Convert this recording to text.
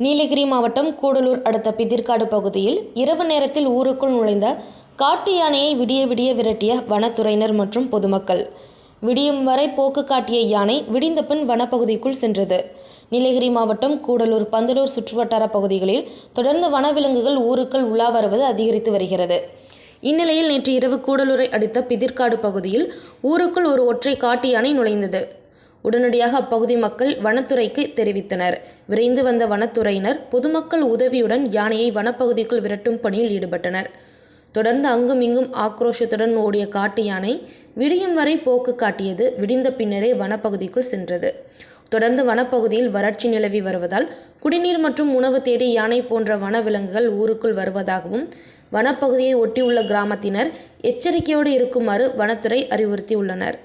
நீலகிரி மாவட்டம் கூடலூர் அடுத்த பிதிர்காடு பகுதியில் இரவு நேரத்தில் ஊருக்குள் நுழைந்த காட்டு யானையை விடிய விடிய விரட்டிய வனத்துறையினர் மற்றும் பொதுமக்கள். விடியும் வரை போக்கு காட்டிய யானை விடிந்த பின் வனப்பகுதிக்குள் சென்றது. நீலகிரி மாவட்டம் கூடலூர் பந்தலூர் சுற்றுவட்டார பகுதிகளில் தொடர்ந்து வனவிலங்குகள் ஊருக்குள் உலா வருவது அதிகரித்து வருகிறது. இந்நிலையில் நேற்று இரவு கூடலூரை அடுத்த பிதிர்காடு பகுதியில் ஊருக்குள் ஒரு ஒற்றை காட்டு யானை நுழைந்தது. உடனடியாக அப்பகுதி மக்கள் வனத்துறைக்கு தெரிவித்தனர். விரைந்து வந்த வனத்துறையினர் பொதுமக்கள் உதவியுடன் யானையை வனப்பகுதிக்குள் விரட்டும் பணியில் ஈடுபட்டனர். தொடர்ந்து அங்கும் இங்கும் ஆக்ரோஷத்துடன் ஓடிய காட்டு யானை விடியும் வரை போக்கு காட்டியது விடிந்த பின்னரே வனப்பகுதிக்குள் சென்றது. தொடர்ந்து வனப்பகுதியில் வறட்சி நிலவி வருவதால் குடிநீர் மற்றும் உணவு தேடி யானை போன்ற வனவிலங்குகள் ஊருக்குள் வருவதாகவும் வனப்பகுதியை ஒட்டியுள்ள கிராமத்தினர் எச்சரிக்கையோடு இருக்குமாறு வனத்துறை அறிவுறுத்தியுள்ளனர்.